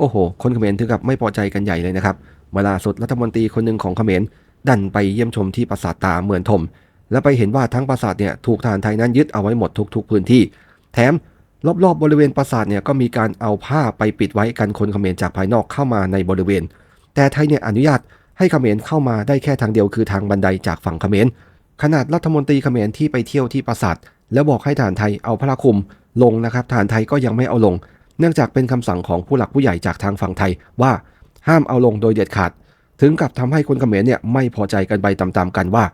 โอ้โห คนเขมรถึงกับไม่พอใจกันใหญ่เลยนะครับเมื่อล่าสุดรัฐมนตรีคนหนึ่งของเขมรดันไปเยี่ยมชมที่ปราสาทตาเมืองทม และไปเห็นว่าทั้งปราสาทเนี่ยถูกทหารไทยนั้นยึดเอาไว้หมดทุก ๆ พื้นที่ แถมรอบๆบริเวณปราสาทเนี่ยก็มีการเอาผ้าไปปิดไว้กันคนเขมรจากภายนอกเข้ามาในบริเวณ แต่ไทยเนี่ยอนุญาตให้เขมรเข้ามาได้แค่ทางเดียวคือทางบันไดจากฝั่งเขมร ขนาดรัฐมนตรีเขมรที่ไปเที่ยวที่ปราสาทแล้วบอกให้ทหารไทยเอาพระคลุมลงนะครับทหารไทยก็ยังไม่เอาลง เนื่องจากเป็นคำสั่งของผู้หลักผู้ใหญ่จากทางฝั่งไทยว่าห้ามเอาลงโดยเด็ดขาด ถึงกับทำให้คนเขมรเนี่ยไม่พอใจกันไปตามๆกันว่า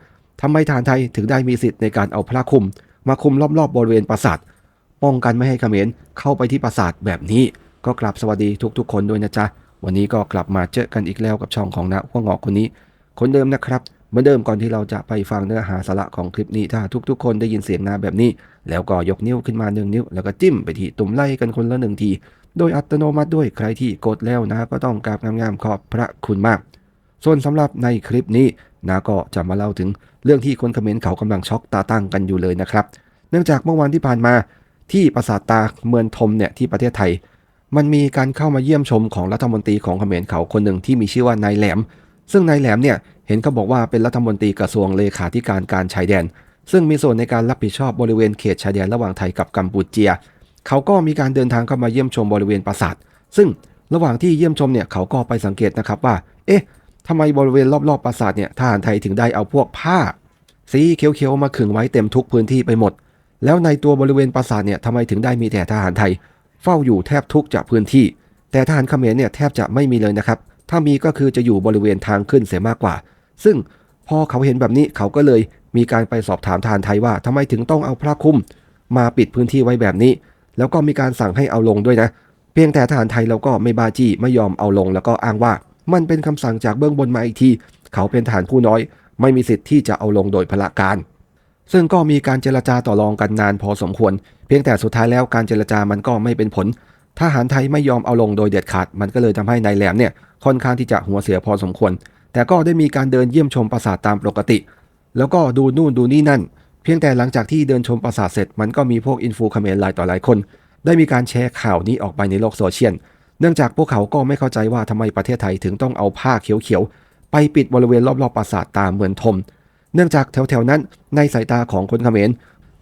ทำไมทหารไทยถึงได้มีสิทธิ์ในการเอาพระคุม มาคุมรอบๆบริเวณปราสาทป้องกันไม่ให้เขมรเข้าไปที่ปราสาทแบบนี้ ก็กลับสวัสดีทุกๆ คนด้วยนะจ๊ะ วันนี้ก็กลับมาเจอกันอีกแล้วกับช่องของนะหัวงอกคนนี้ คนเดิมนะครับเหมือนเดิมก่อนที่เราจะไปฟังเนื้อหาสาระของคลิปนี้ถ้าทุกๆ คนได้ยินเสียงนาแบบนี้ แล้วก็ยกนิ้วขึ้นมาหนึ่งนิ้ว แล้วก็จิ้มไปที่ตุ่มไล่กันคนละหนึ่งที โดยอัตโนมัติด้วยใครที่กดแล้วนะก็ต้องกราบงามๆขอบพระคุณมาก ส่วนสำหรับในคลิปนี้นะก็จะมาเล่าถึงเรื่องที่คนเขมรเขากำลังช็อกตาตั้งกันอยู่เลยนะครับ เนื่องจากเมื่อวันที่ผ่านมาที่ปราสาทตาเมืองทมเนี่ยที่ประเทศไทย มันมีการเข้ามาเยี่ยมชมของรัฐมนตรีของเขมรเขาคนหนึ่งที่มีชื่อว่านายแหลม ซึ่งนายแหลมเนี่ยเห็นเขาบอกว่าเป็นรัฐมนตรีกระทรวงเลขาธิการการชายแดน ซึ่งมีส่วนในการรับผิดชอบบริเวณเขตชายแดนระหว่างไทยกับกัมพูเจีย เขาก็มีการเดินทางเข้ามาเยี่ยมชมบริเวณปราสาท ซึ่งระหว่างที่เยี่ยมชมเนี่ยเขาก็ไปสังเกตนะครับว่า เอ๊ะทำไมบริเวณรอบๆปราสาทเนี่ยทหารไทยถึงได้เอาพวกผ้า สีเขียวๆมาขึงไว้เต็มทุกพื้นที่ไปหมด แล้วในตัวบริเวณปราสาทเนี่ยทำไมถึงได้มีแต่ทหารไทย เฝ้าอยู่แทบทุกจะพื้นที่ แต่ทหารเขมรเนี่ยแทบจะไม่มีเลยนะครับ ถ้ามีก็คือจะอยู่บริเวณทางขึ้นเสียมากกว่า ซึ่งพอเขาเห็นแบบนี้เขาก็เลย มีการไปสอบถามทารไทยว่าทำไมถึงต้องเอาพระคลุมมาปิดพื้นที่ไว้แบบนี้ แล้วก็มีการสั่งให้เอาลงด้วยนะ เพียงแต่ทหารไทยเราก็ไม่บาจี้ไม่ยอมเอาลง แล้วก็อ้างว่า มันเป็นคำสั่งจากเบื้องบนมาอีกที เขาเป็นทหารผู้น้อย ไม่มีสิทธิ์ที่จะเอาลงโดยพละการ ซึ่งก็มีการเจรจาต่อรองกันนานพอสมควร เพียงแต่สุดท้ายแล้วการเจรจามันก็ไม่เป็นผลทหารไทยไม่ยอมเอาลงโดยเด็ดขาด มันก็เลยทำให้นายแหลมเนี่ยค่อนข้างที่จะหัวเสียพอสมควร แต่ก็ได้มีการเดินเยี่ยมชมปราสาทตามปกติ แล้วก็ดูนู่นดูนี่นั่น เพียงแต่หลังจากที่เดินชมปราสาทเสร็จ มันก็มีพวกอินฟูคาเมนหลายต่อหลายคน ได้มีการแชร์ข่าวนี้ออกไปในโลกโซเชียล เนื่องจากพวกเขาก็ไม่เข้าใจว่าทำไมประเทศไทยถึงต้องเอาผ้าเขียวๆ ไปปิดบริเวณรอบๆปราสาทตามเหมือนทม เนื่องจากแถวๆนั้นในสายตาของคนเขมร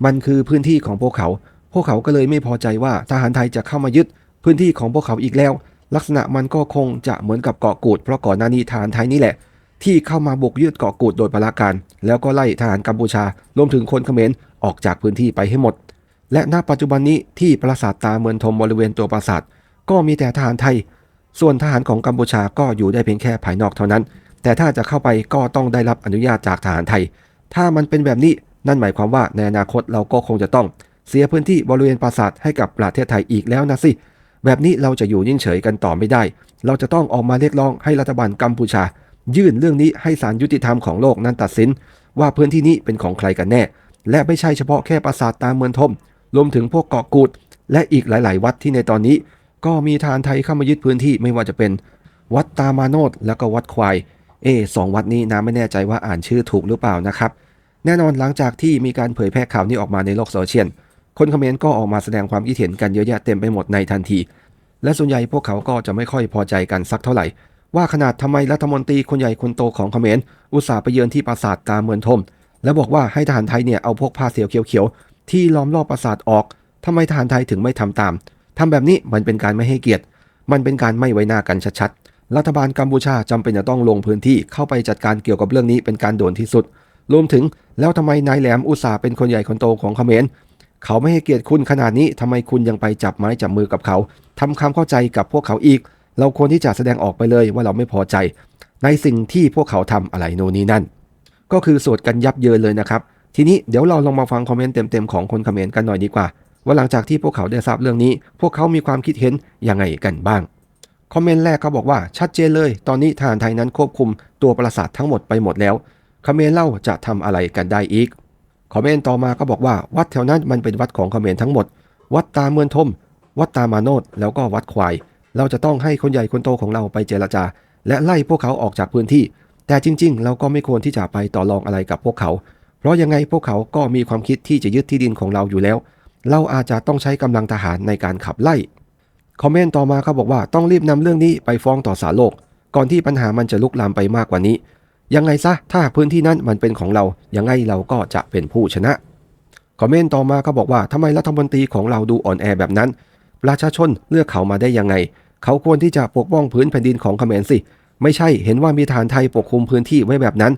มันคือพื้นที่ของพวกเขา พวกเขาก็เลยไม่พอใจว่าทหารไทยจะเข้ามายึดพื้นที่ของพวกเขาอีกแล้ว ลักษณะมันก็คงจะเหมือนกับเกาะกูดเพราะก่อนหน้านี้ทหารไทยนี่แหละ ที่เข้ามาบุกยึดเกาะกูดโดยพละการ แล้วก็ไล่ทหารกัมพูชารวมถึงคนเขมรออกจากพื้นที่ไปให้หมด และณปัจจุบันนี้ที่ปราสาทตาเมืองทมบริเวณตัวปราสาทก็มีแต่ทหารไทย ส่วนทหารของกัมพูชาก็อยู่ได้เพียงแค่ภายนอกเท่านั้น แต่ถ้าจะเข้าไปก็ต้องได้รับอนุญาตจากทหารไทย ถ้ามันเป็นแบบนี้นั่นหมายความว่าในอนาคตเราก็คงจะต้อง เสียพื้นที่บริเวณปราสาทให้กับประเทศไทยอีกแล้วนะสิแบบนี้เราจะอยู่ยิ่งเฉยกันต่อไม่ได้ เราจะต้องออกมาเรียกร้องให้รัฐบาลกัมพูชา ยื่นเรื่องนี้ให้ศาลยุติธรรมของโลกนั้นตัดสิน ว่าพื้นที่นี้เป็นของใครกันแน่ และไม่ใช่เฉพาะแค่ปราสาทตามเมืองทม รวมถึงพวกเกาะกูด และอีกหลาย ๆ วัดที่ในตอนนี้ ก็มีทารไทยเข้ามายึดพื้นที่ไม่ว่าจะเป็น วัดตามาโนดแล้วก็วัดควาย เอสองวัดนี้นะไม่แน่ใจว่าอ่านชื่อถูกหรือเปล่านะครับ แน่นอนหลังจากที่มีการเผยแพร่ข่าวนี้ออกมาในโลกโซเชียล คนคอมเมนต์ก็ออกมาแสดงความคิดเห็นกันเยอะแยะเต็มไปหมดในทันที และส่วนใหญ่พวกเขาก็จะไม่ค่อยพอใจกันสักเท่าไหร่ ว่าขนาดทำไมรัฐมนตรีคนใหญ่คนโตของเขมรอุตส่าห์ไปเยือนที่ปราสาทตาเมืองทม และบอกว่าให้ทหารไทยเนี่ยเอาพวกผ้าเสียวเขียวๆที่ล้อมรอบปราสาทออกทำไมทหารไทยถึงไม่ทำตามทำแบบนี้มันเป็นการไม่ให้เกียรติ มันเป็นการไม่ไว้หน้ากันชัดๆ รัฐบาลกัมพูชาจำเป็นจะต้องลงพื้นที่เข้าไปจัดการเกี่ยวกับเรื่องนี้เป็นการด่วนที่สุด รวมถึงแล้วทำไมนายแหลมอุตสาห์เป็นคนใหญ่คนโตของเขมรเขาไม่ให้เกียรติคุณขนาดนี้ทำไมคุณยังไปจับไม้จับมือกับเขาทำความเข้าใจกับพวกเขาอีก เราควรที่จะแสดงออกไปเลยว่าเราไม่พอใจ ในสิ่งที่พวกเขาทำอะไรโน่นนี่นั่น ก็คือสวดกันยับเยินเลยนะครับ ทีนี้เดี๋ยวเราลองมาฟังคอมเมนต์เต็มๆของคนคอมเขมรกันหน่อยดีกว่า ว่าหลังจากที่พวกเขาได้ทราบเรื่องนี้ พวกเขามีความคิดเห็นยังไงกันบ้างคอมเมนต์แรกเขาบอกว่าชัดเจนเลย ตอนนี้ทหารไทยนั้นควบคุมตัวปราสาททั้งหมดไปหมดแล้วคอมเมนต์เล่าจะทำอะไรกันได้อีกคอมเมนต์ต่อมาก็บอกว่าวัดแถวนั้นมันเป็นวัดของคอมเมนต์ทั้งหมด วัดตาเมืองทม วัดตามาโนดแล้วก็วัดควาย เราจะต้องให้คนใหญ่คนโตของเราไปเจรจา และไล่พวกเขาออกจากพื้นที่ แต่จริง ๆ เราก็ไม่ควรที่จะไปต่อรองอะไรกับพวกเขา เพราะยังไงพวกเขาก็มีความคิดที่จะยึดที่ดินของเราอยู่แล้ว เราอาจจะต้องใช้กำลังทหารในการขับไล่คอมเมนต์ต่อมาเขาบอกว่าต้องรีบนำเรื่องนี้ไปฟ้องต่อศาลโลก ก่อนที่ปัญหามันจะลุกลามไปมากกว่านี้ ยังไงซะถ้าพื้นที่นั้นมันเป็นของเรา ยังไงเราก็จะเป็นผู้ชนะคอมเมนต์ต่อมาเขาบอกว่าทำไมรัฐมนตรีของเราดูอ่อนแอแบบนั้น ประชาชนเลือกเขามาได้ยังไง เขาควรที่จะปกป้องพื้นแผ่นดินของเขมรสิ ไม่ใช่เห็นว่ามีฐานไทยปกคลุมพื้นที่ไว้แบบนั้น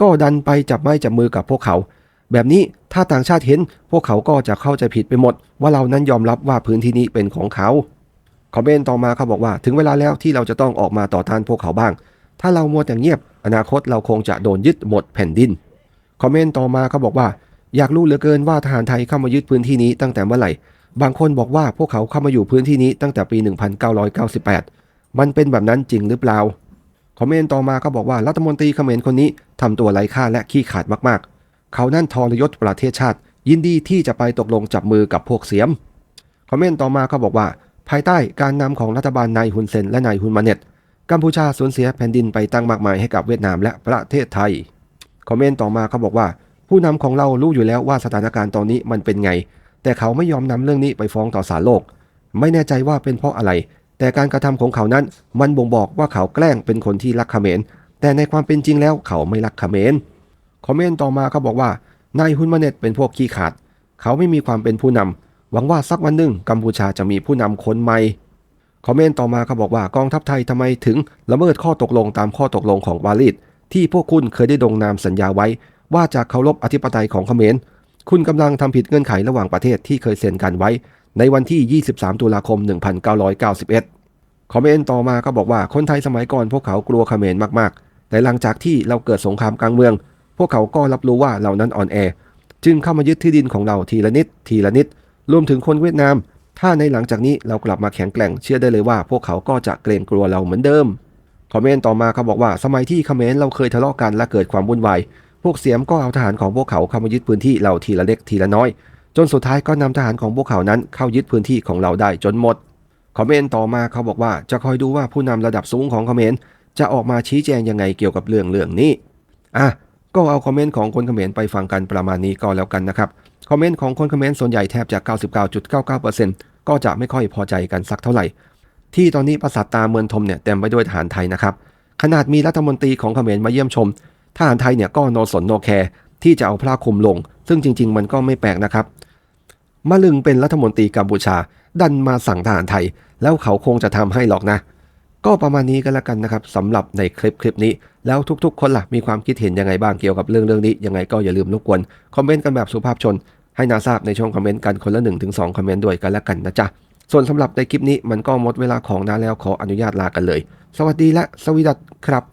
ก็ดันไปจับไม้จับมือกับพวกเขา แบบนี้ถ้าต่างชาติเห็น พวกเขาก็จะเข้าใจผิดไปหมด ว่าเรานั้นยอมรับว่าพื้นที่นี้เป็นของเขาคอมเมนต์ต่อมาเขาบอกว่าถึงเวลาแล้วที่เราจะต้องออกมาต่อต้านพวกเขาบ้าง ถ้าเรามัวแต่เงียบ อนาคตเราคงจะโดนยึดหมดแผ่นดินคอมเมนต์ต่อมาเขาบอกว่า อยากรู้เหลือเกินว่าทหารไทยเข้ามายึดพื้นที่นี้ตั้งแต่เมื่อไหร่ บางคนบอกว่าพวกเขาเข้ามาอยู่พื้นที่นี้ตั้งแต่ปี 1998 มันเป็นแบบนั้นจริงหรือเปล่า คอมเมนต์ต่อมาเขาบอกว่ารัฐมนตรีเขมรคนนี้ทำตัวไร้ค่าและขี้ขาดมากๆ เขานั่นทรยศประเทศชาติ ยินดีที่จะไปตกลงจับมือกับพวกเสียม คอมเมนต์ต่อมาเขาบอกว่า ภายใต้การนำของรัฐบาลนายฮุนเซนและนายฮุนมาเน็ตกัมพูชาสูญเสียแผ่นดินไปตั้งมากมายให้กับเวียดนามและประเทศไทย คอมเมนต์ต่อมาเขาบอกว่า ผู้นำของเรารู้อยู่แล้วว่าสถานการณ์ตอนนี้มันเป็นไง แต่เขาไม่ยอมนำเรื่องนี้ไปฟ้องต่อศาลโลก ไม่แน่ใจว่าเป็นเพราะอะไร แต่การกระทำของเขานั้นมันบ่งบอกว่าเขาแกล้งเป็นคนที่รักเขมร แต่ในความเป็นจริงแล้วเขาไม่รักเขมร คอมเมนต์ต่อมาเขาบอกว่านายฮุนมาเน็ตเป็นพวกขี้ขาด เขาไม่มีความเป็นผู้นำหวังว่าสักวันหนึ่งกัมพูชาจะมีผู้นำคนใหม่ คอมเมนต์ต่อมาเขาบอกว่ากองทัพไทยทำไมถึงละเมิดข้อตกลงตามข้อตกลงของวาลิดที่พวกคุณเคยได้ดงนามสัญญาไว้ ว่าจะเคารพอธิปไตยของเขมร คุณกำลังทำผิดเงื่อนไขระหว่างประเทศที่เคยเซ็นกันไว้ ในวันที่ 23 ตุลาคม 1991 คอมเมนต์ต่อมาก็บอกว่าคนไทยสมัยก่อนพวกเขากลัวเขมรมากๆ แต่หลังจากที่เราเกิดสงครามกลางเมือง พวกเขาก็รับรู้ว่าเรานั้นอ่อนแอ จึงเข้ามายึดที่ดินของเราทีละนิด ทีละนิด รวมถึงคนเวียดนาม ถ้าในหลังจากนี้เรากลับมาแข็งแกร่ง เชื่อได้เลยว่า พวกเขาก็จะเกรงกลัวเราเหมือนเดิม คอมเมนต์ต่อมาเขาบอกว่าสมัยที่เขมรเราเคยทะเลาะกันและเกิดความวุ่นวาย พวกเสียมก็เอาทหารของพวกเขาเข้ามายึดพื้นที่เราทีละเล็กทีละน้อย จนสุดท้ายก็นำทหารของพวกเขานั้นเข้ายึดพื้นที่ของเราได้จนหมดคอมเมนต์ต่อมาเขาบอกว่าจะคอยดูว่าผู้นำระดับสูงของคอมเขมรจะออกมาชี้แจงยังไงเกี่ยวกับเรื่องเรื่องนี้อะก็เอาคอมเมนต์ของคนคอมเขมรไปฟังกันประมาณนี้ก็แล้วกันนะครับคอมเมนต์ของคนคอมเขมรส่วนใหญ่แทบจะ 99.99%ก็จะไม่ค่อยพอใจกันสักเท่าไหร่ ที่ตอนนี้ปราสาทตาเมืองทมเนี่ยเต็มไปด้วยทหารไทยนะครับขนาดมีรัฐมนตรีของเขมรมาเยี่ยมชม ทหารไทยเนี่ยก็โนสนโนแคร์ที่จะเอาผ้าคลุมลง ซึ่งจริง ๆ มันก็ไม่แปลกนะครับมะลึงเป็นรัฐมนตรีกัมพูชา ดันมาสั่งทหารไทย แล้วเขาคงจะทำให้หรอกนะ ก็ประมาณนี้ก็แล้วกันนะครับสำหรับในคลิปคลิปนี้ แล้วทุกๆ คนล่ะมีความคิดเห็นยังไงบ้างเกี่ยวกับเรื่องเรื่องนี้ยังไงก็อย่าลืมรบกวนคอมเมนต์กันแบบสุภาพชน ให้นาทราบในช่องคอมเมนต์กันคนละ 1-2 คอมเมนต์ด้วยกันแล้วกันนะจ๊ะส่วนสำหรับในคลิปนี้มันก็หมดเวลาของนาแล้วขออนุญาตลากันเลย สวัสดีและสวีดัสครับ